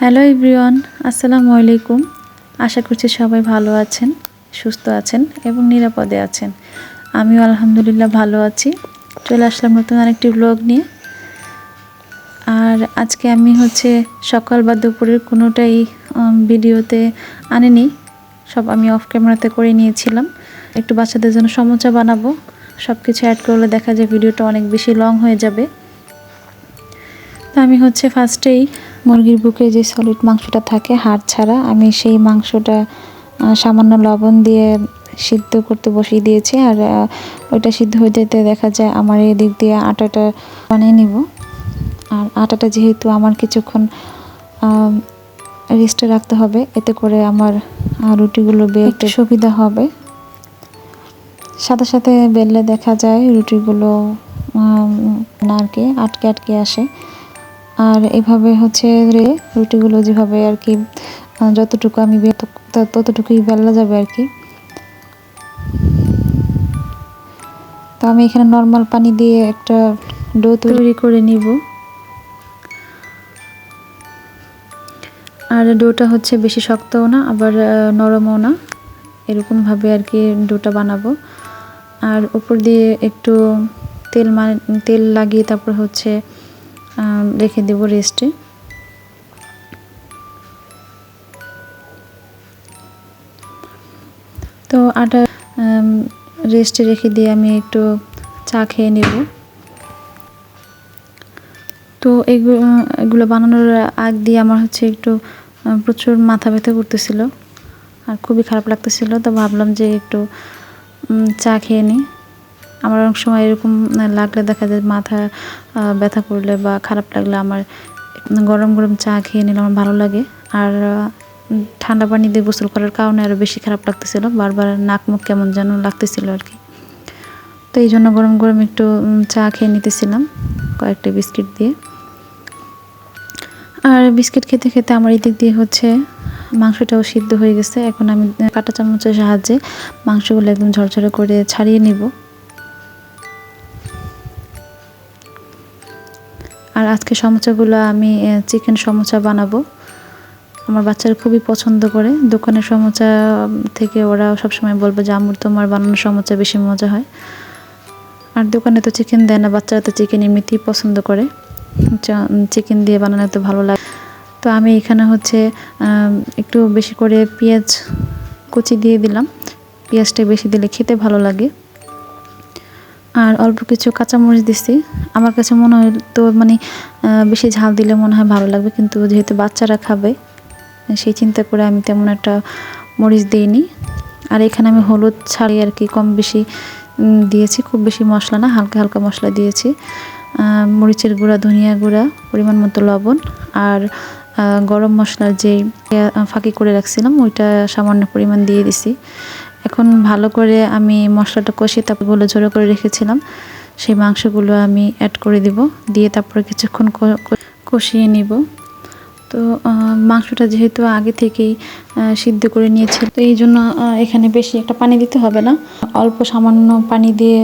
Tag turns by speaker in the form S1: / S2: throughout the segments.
S1: Hello everyone, আসসালামু আলাইকুম। আশা করছি সবাই ভালো আছেন, সুস্থ আছেন এবং নিরাপদে আছেন। আমিও আলহামদুলিল্লাহ ভালো আছি। চলে আসলাম নতুন আরেকটি ব্লগ নিয়ে। আর আজকে আমি হচ্ছে সকাল বা দুপুরের কোনোটাই ভিডিওতে আনিনি। সব আমি অফ ক্যামেরাতে করে নিয়েছিলাম। একটু বাচ্চাদের জন্য সমোচা বানাবো। সব কিছু অ্যাড করলে দেখা যায় ভিডিওটা অনেক বেশি লং হয়ে যাবে। তো আমি হচ্ছে ফার্স্টেই মুরগির বুকে যে সলিড মাংসটা থাকে হাড় ছাড়া আমি সেই মাংসটা সামান্য লবণ দিয়ে সিদ্ধ করতে বসিয়ে দিয়েছি আর ওইটা সিদ্ধ হয়ে যেতে দেখা যায় আমার এই দিক দিয়ে আটাটা বানিয়ে নিব। আর আটাটা যেহেতু আমার কিছুক্ষণ রেস্টে রাখতে হবে এতে করে আমার রুটিগুলো বেলতে সুবিধা হবে। সাথে সাথে বেললে দেখা যায় রুটিগুলো না আর কি আটকে আটকে আসে। আর এভাবে হচ্ছে রে, রুটিগুলো যেভাবে আর কি যতটুকু আমি ততটুকুই বেলা যাবে আর কি। তো আমি এখানে নর্মাল পানি দিয়ে একটা ডো তৈরি করে নিব। আর ডোটা হচ্ছে বেশি শক্তও না, আবার নরমও না। এরকমভাবে আর কি ডোটা বানাবো। আর উপর দিয়ে একটু তেল মানে তেল লাগিয়ে তারপর হচ্ছে রেখে দেব রেস্টে তো আটা রেস্টে রেখে দিয়ে আমি একটু চা খেয়ে নেব। তো এগুলো এগুলো বানানোর আগ দিয়ে আমার হচ্ছে একটু প্রচুর মাথা ব্যথা করতেছিল। আর খুবই খারাপ লাগতেছিল, তো ভাবলাম যে একটু চা খেয়ে নিই। আমার অনেক সময় এরকম লাগলে দেখা যায় মাথা ব্যথা করলে বা খারাপ লাগলে আমার গরম গরম চা খেয়ে নিলে আমার ভালো লাগে। আর ঠান্ডা পানি দিয়ে গোসল করার কারণে আরও বেশি খারাপ লাগতেছিল, বারবার নাক মুখ কেমন যেন লাগতেছিল আর কি। তো এই জন্য গরম গরম একটু চা খেয়ে নিতেছিলাম, কয়েকটা বিস্কিট দিয়ে। আর বিস্কিট খেতে খেতে আমার এদিক দিয়ে হচ্ছে মাংসটাও সিদ্ধ হয়ে গেছে। এখন আমি কাঁটা চামচের সাহায্যে মাংসগুলো একদম ঝরঝরে করে ছাড়িয়ে নিব। আর আজকে সমোচাগুলো আমি চিকেন সমোচা বানাবো। আমার বাচ্চারা খুবই পছন্দ করে। দোকানের সমোচা থেকে ওরা সবসময় বলবে যে আমুর তোমার বানানো সমোচা বেশি মজা হয়। আর দোকানে তো চিকেন দেয় না, বাচ্চারা তো চিকেন এমনিতেই পছন্দ করে। চিকেন দিয়ে বানানো তো ভালো লাগে। তো আমি এখানে হচ্ছে একটু বেশি করে পেঁয়াজ কুচি দিয়ে দিলাম। পেঁয়াজটা বেশি দিলে খেতে ভালো লাগে। আর অল্প কিছু কাঁচামরিচ দিছি। আমার কাছে মনে হয় তো মানে বেশি ঝাল দিলে মনে হয় ভালো লাগবে, কিন্তু যেহেতু বাচ্চারা খাবে, সেই চিন্তা করে আমি তেমন একটা মরিচ দিইনি। আর এখানে আমি হলুদ ছাড়ি আর কি কম বেশি দিয়েছি, খুব বেশি মশলা না, হালকা হালকা মশলা দিয়েছি। মরিচের গুঁড়া, ধনিয়া গুঁড়া, পরিমাণ মতো লবণ আর গরম মশলার যে ফাঁকি করে রাখছিলাম, ওইটা সামান্য পরিমাণ দিয়ে দিছি। এখন ভালো করে আমি মশলাটা কষিয়ে তারপরগুলো ঝোড়ো করে রেখেছিলাম, সেই মাংসগুলো আমি অ্যাড করে দিব, দিয়ে তারপরে কিছুক্ষণ কষিয়ে নিব। তো মাংসটা যেহেতু আগে থেকেই সিদ্ধ করে নিয়েছি, তো এই জন্য এখানে বেশি একটা পানি দিতে হবে না। অল্প সামান্য পানি দিয়ে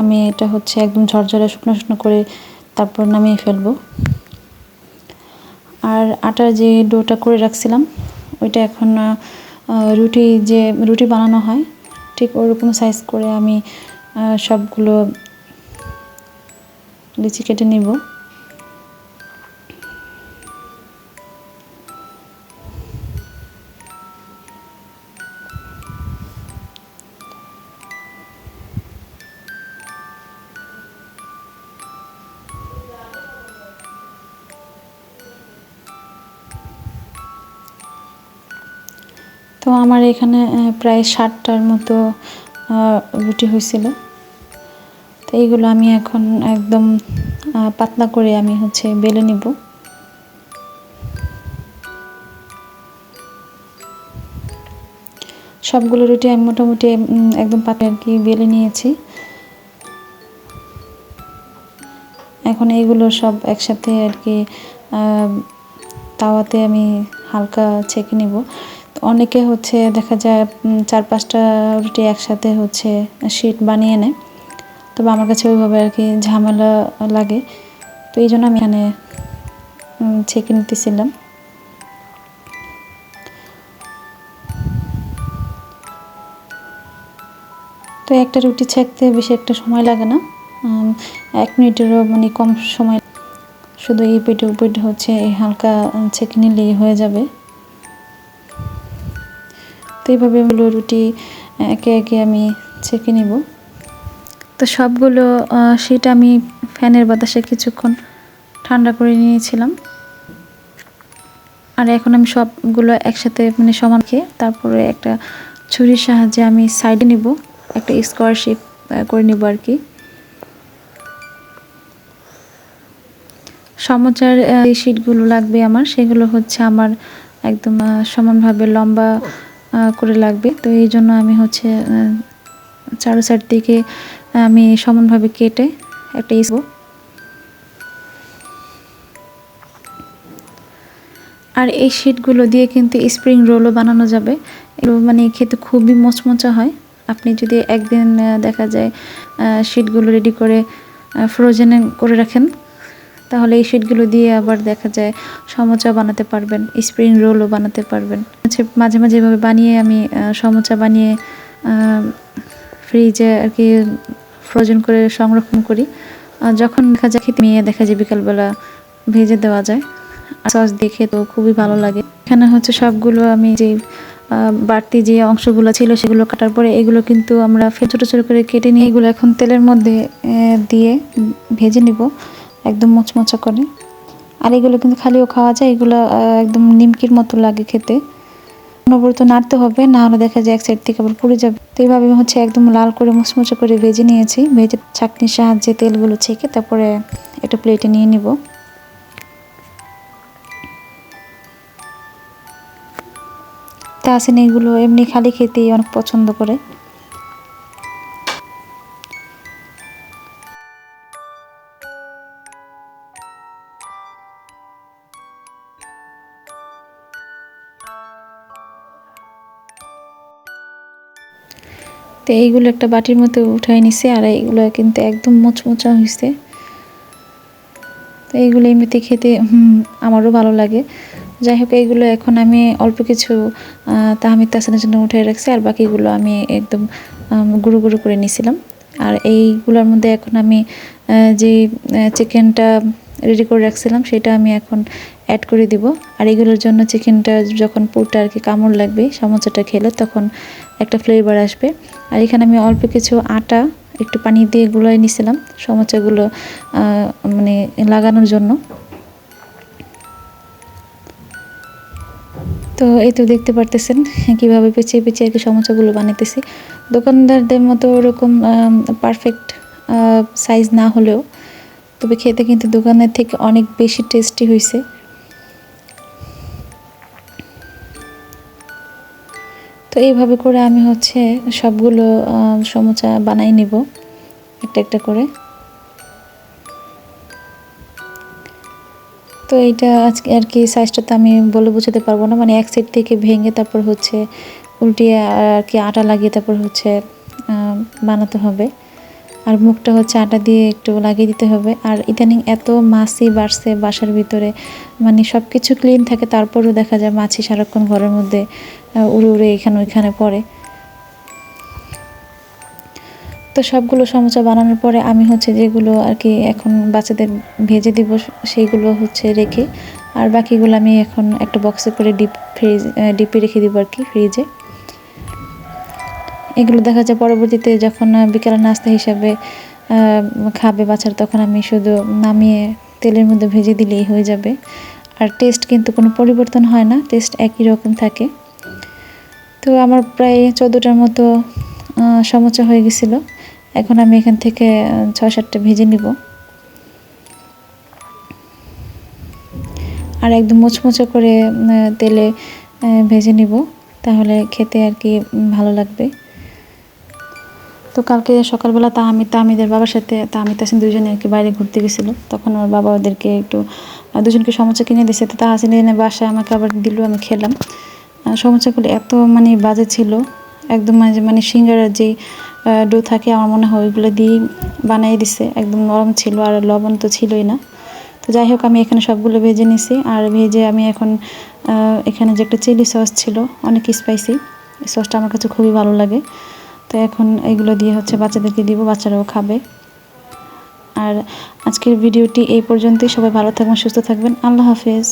S1: আমি এটা হচ্ছে একদম ঝরঝরে শুকনো শুকনো করে তারপর নামিয়ে ফেলব। আর আটার যে ডোটা করে রাখছিলাম, ওইটা এখন রুটি যে রুটি বানানো হয় ঠিক ওরকম সাইজ করে আমি সবগুলো লিচি কেটে নিব। তো আমার এখানে প্রায় ষাটটার মতো রুটি হয়েছিল। তো এইগুলো আমি এখন একদম পাতলা করে আমি হচ্ছে বেলে নিব। সবগুলো রুটি আমি মোটামুটি একদম পাতলা আর কি বেলে নিয়েছি। এখন এইগুলো সব একসাথে আর কি তাওয়াতে আমি হালকা ছেঁকে নিব। অনেকে হচ্ছে দেখা যায় চার পাঁচটা রুটি একসাথে হচ্ছে শীত বানিয়ে নেয়। তবে আমার কাছে ওইভাবে আর কি ঝামেলা লাগে। তো এই জন্য আমি এখানে ছেঁকে নিতেছিলাম। তো একটা রুটি ছেঁকতে বেশি একটা সময় লাগে না। এক মিনিটেরও মানে কম সময়। শুধু এই পিঠে উপিট হচ্ছে এই হালকা ছেঁকে নিলেই হয়ে যাবে। তো এইভাবে হলো রুটি একে একে আমি ছেঁকে নিব। তো সবগুলো সেটা আমি ফ্যানের বাতাসে কিছুক্ষণ ঠান্ডা করে নিয়েছিলাম। আর এখন আমি সবগুলো একসাথে মানে সমান খেয়ে তারপরে একটা ছুরির সাহায্যে আমি সাইডে নিব, একটা স্কোয়ার শেপ করে নিব আর কি। সমচার যে শিটগুলো লাগবে আমার, সেগুলো হচ্ছে আমার একদম সমানভাবে লম্বা করে লাগবে। তো এই জন্য আমি হচ্ছে চারো সাইড থেকে আমি সমানভাবে কেটে একটা ইসবো আর এই শিটগুলো দিয়ে কিন্তু স্প্রিং রোলও বানানো যাবে। এগুলো মানে খেতে খুবই মচমচা হয়। আপনি যদি একদিন দেখা যায় শিটগুলো রেডি করে ফ্রোজেনে করে রাখেন তাহলে এই শিটগুলো দিয়ে আবার দেখা যায় সমোচা বানাতে পারবেন স্প্রিং রোলও বানাতে পারবেন। হচ্ছে মাঝে মাঝে এভাবে বানিয়ে আমি সমোচা বানিয়ে ফ্রিজে আর কি ফ্রোজেন করে সংরক্ষণ করি। যখন দেখা যায় খেতে নিয়ে দেখা যায় বিকালবেলা ভেজে দেওয়া যায় সস দেখে তো খুবই ভালো লাগে। এখানে হচ্ছে সবগুলো আমি যে বাড়তি যে অংশগুলো ছিল সেগুলো কাটার পরে এগুলো কিন্তু আমরা ছোট ছোট করে কেটে নিয়ে এগুলো এখন তেলের মধ্যে দিয়ে ভেজে নিব। একদম মোচমোচা করে। আর এগুলো কিন্তু খালিও খাওয়া যায়, এগুলো একদম নিমকির মতো লাগে খেতে। অনবরত নাড়তে হবে, না হলে দেখা যায় এক সাইড থেকে আবার পুড়ে যাবে। তো এইভাবে হচ্ছে একদম লাল করে মুচমুচে করে ভেজে নিয়েছি। ভেজে চাটনির সাহায্যে তেলগুলো ছেঁকে তারপরে একটা প্লেটে নিয়ে নিব। তা আসেন এগুলো এমনি খালি খেতেই অনেক পছন্দ করে। তো এইগুলো একটা বাটির মধ্যে উঠাই নিছে আর এইগুলো কিন্তু একদম মোচমোচা হয়েছে তো এইগুলো এমনিতে খেতে আমারও ভালো লাগে। যাই হোক এইগুলো এখন আমি অল্প কিছু তাহমিদ তাসানের জন্য উঠে রাখছি আর বাকিগুলো আমি একদম গুঁড়ো গুঁড়ো করে নিয়েছিলাম আর এইগুলোর মধ্যে এখন আমি যে চিকেনটা রেডি করে রাখছিলাম সেটা আমি এখন অ্যাড করে দিব। আর এগুলোর জন্য চিকেনটা যখন পুরটা আর কি কামড় লাগবে, সমোসাটা খেলে তখন একটা ফ্লেভার আসবে। আর এখানে আমি অল্প কিছু আটা একটু পানি দিয়ে গুলোয় নিছিলাম সমোসাগুলো মানে লাগানোর জন্য। তো এই তো দেখতে পারতেছেন কীভাবে পেঁচিয়ে পেঁচিয়ে আর কি সমস্যাগুলো বানাইতেছি। দোকানদারদের মতো ওরকম পারফেক্ট সাইজ না হলেও, তবে খেতে কিন্তু দোকানের থেকে অনেক বেশি টেস্টি হয়েছে তো এইভাবে করে আমি হচ্ছে সবগুলো সমুচা বানাই নিব, একটা একটা করে। তো এইটা আজকে আর কি সাইজটা তো আমি বলে বোঝাতে পারব না মানে এক সাইড থেকে ভেঙে তারপর হচ্ছে উল্টিয়ে আর কি আটা লাগিয়ে তারপর হচ্ছে বানাতে হবে। আর মুখটা হচ্ছে আটা দিয়ে একটু লাগিয়ে দিতে হবে। আর ইদানিং এত মাছি বাড়ছে বাসার ভিতরে মানে সব কিছু ক্লিন থাকে, তারপরেও দেখা যায় মাছি সারাক্ষণ ঘরের মধ্যে উড়ে উড়ে এখানে ওইখানে পড়ে। তো সবগুলো সমোসা বানানোর পরে আমি হচ্ছে যেগুলো আর কি এখন বাচ্চাদের ভেজে দিব, সেইগুলো হচ্ছে রেখে, আর বাকিগুলো আমি এখন একটা বক্সে করে ডিপ ফ্রিজ ডিপে রেখে দিব আর কি ফ্রিজে এগুলো দেখা যায় পরবর্তীতে যখন বিকেলের নাস্তা হিসাবে খাবে বাচ্চারা, তখন আমি শুধু নামিয়ে তেলের মধ্যে ভেজে দিলেই হয়ে যাবে। আর টেস্ট কিন্তু কোনো পরিবর্তন হয় না টেস্ট একই রকম থাকে। তো আমার প্রায় চোদ্দোটার মতো সমোচা হয়ে গেছিল। এখন আমি এখান থেকে ছয় সাতটা ভেজে নিব। আর একদম মুচমুচে করে তেলে ভেজে নিব, তাহলে খেতে আর কি ভালো লাগবে। তো কালকে সকালবেলা তাহামিদ তাহামিদের বাবার সাথে তাহামিদ তাসিন দুজনে আর কি বাইরে ঘুরতে গেছিল। তখন আমার বাবা ওদেরকে একটু দুজনকে সমস্যা কিনে দিয়েছে তো তাহাসিন এনে বাসায় আমাকে আবার দিল আমি খেলাম। আহ, সমোসাগুলো এত মানে বাজে ছিল। একদম মানে মানে সিঙ্গারার যেই ডো থাকে আমার মনে হয় ওইগুলো দিয়ে বানিয়ে দিছে। একদম নরম ছিল আর লবণ তো ছিলই না। তো যাই হোক আমি এখানে সবগুলো ভেজে নিছি। আর ভেজে আমি এখন এখানে যে একটা চিলি সস ছিল অনেক স্পাইসি সসটা আমার কাছে খুবই ভালো লাগে। তো এখন এগুলো দিয়ে হচ্ছে বাচ্চাদেরকে দিব, বাচ্চারাও খাবে। আর আজকের ভিডিওটি এই পর্যন্তই। সবাই ভালো থাকবেন, সুস্থ থাকবেন। আল্লাহ হাফেজ।